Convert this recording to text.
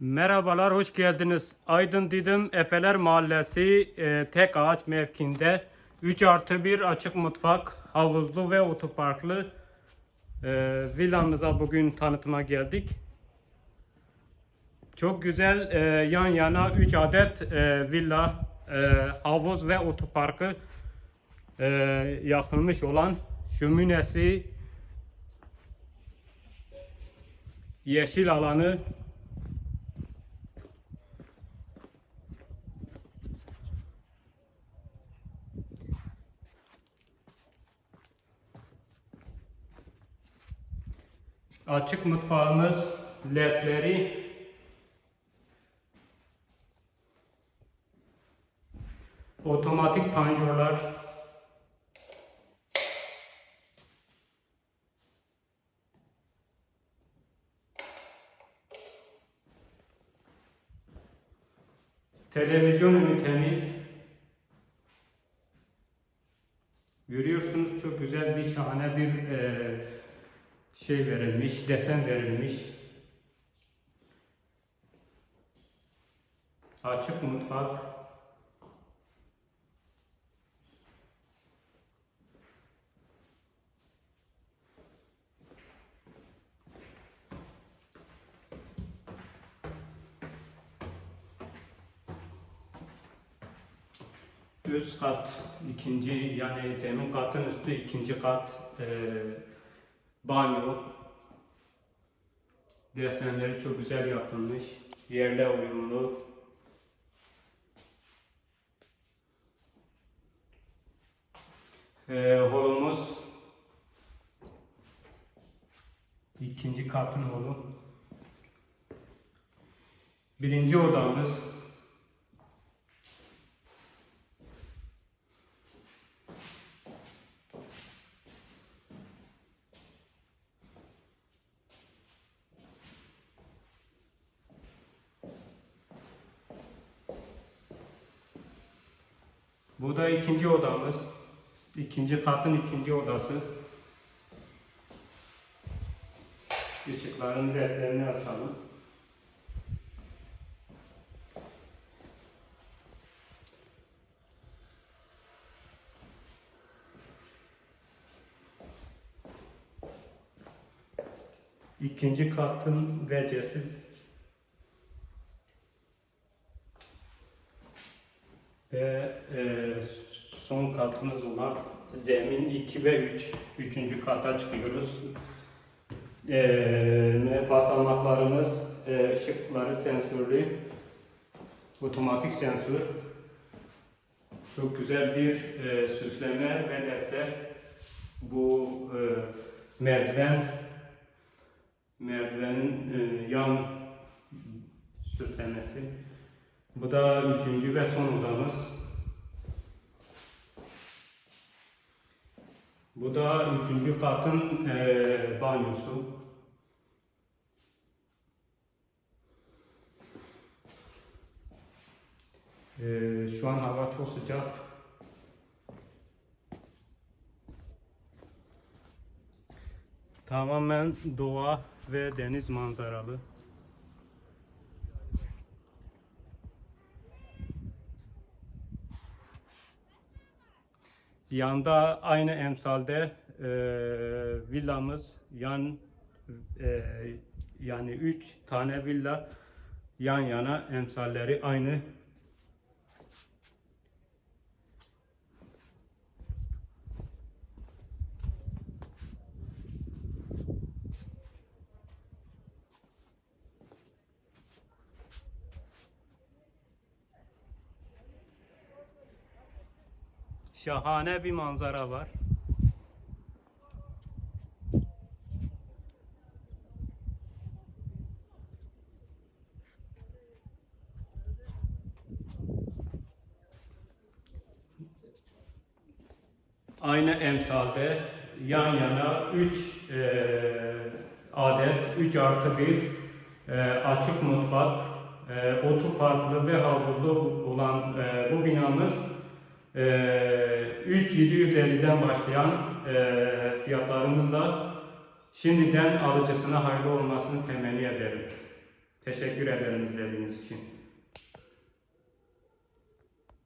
Merhabalar, hoş geldiniz. Aydın Didim Efeler Mahallesi e, tek ağaç mevkinde 3 artı 1 açık mutfak, havuzlu ve otoparklı e, villamıza bugün tanıtıma geldik. Çok güzel e, yan yana 3 adet e, villa, e, havuz ve otoparkı e, yapılmış olan şöminesi, yeşil alanı Açık mutfağımız ledleri otomatik panjurlar televizyon ünitemiz görüyorsunuz çok güzel bir şahane bir eee şey verilmiş, desen verilmiş. Açık mutfak. Üst kat ikinci yani zemin katın üstü ikinci kat eee banyo. Desenleri çok güzel yapılmış. Yerle uyumlu. Ee, holumuz ikinci katın holu. Birinci odamız Bu da ikinci odamız. İkinci katın ikinci odası. Işıkların ledlerini açalım. İkinci katın vecesi ve e, son katımız olan zemin 2 ve 3 üçüncü kata çıkıyoruz. E, basamaklarımız e, ışıkları sensörlü otomatik sensör çok güzel bir e, süsleme ve ledler bu e, merdiven merdivenin e, yan süslemesi bu da üçüncü ve son odamız. Bu da üçüncü katın eee banyosu. Eee, şu an hava çok sıcak. Tamamen doğa ve deniz manzaralı. Yanda aynı emsalde e, villamız yan e, yani üç tane villa yan yana emsalleri aynı. Şahane bir manzara var. Aynı emsalde yan yana 3 adet 3 artı 1 açık mutfak, e, otoparklı ve havuzlu olan e, bu binamız e, 3750'den başlayan e, fiyatlarımızla şimdiden alıcısına hayırlı olmasını temenni ederim. Teşekkür ederim izlediğiniz için.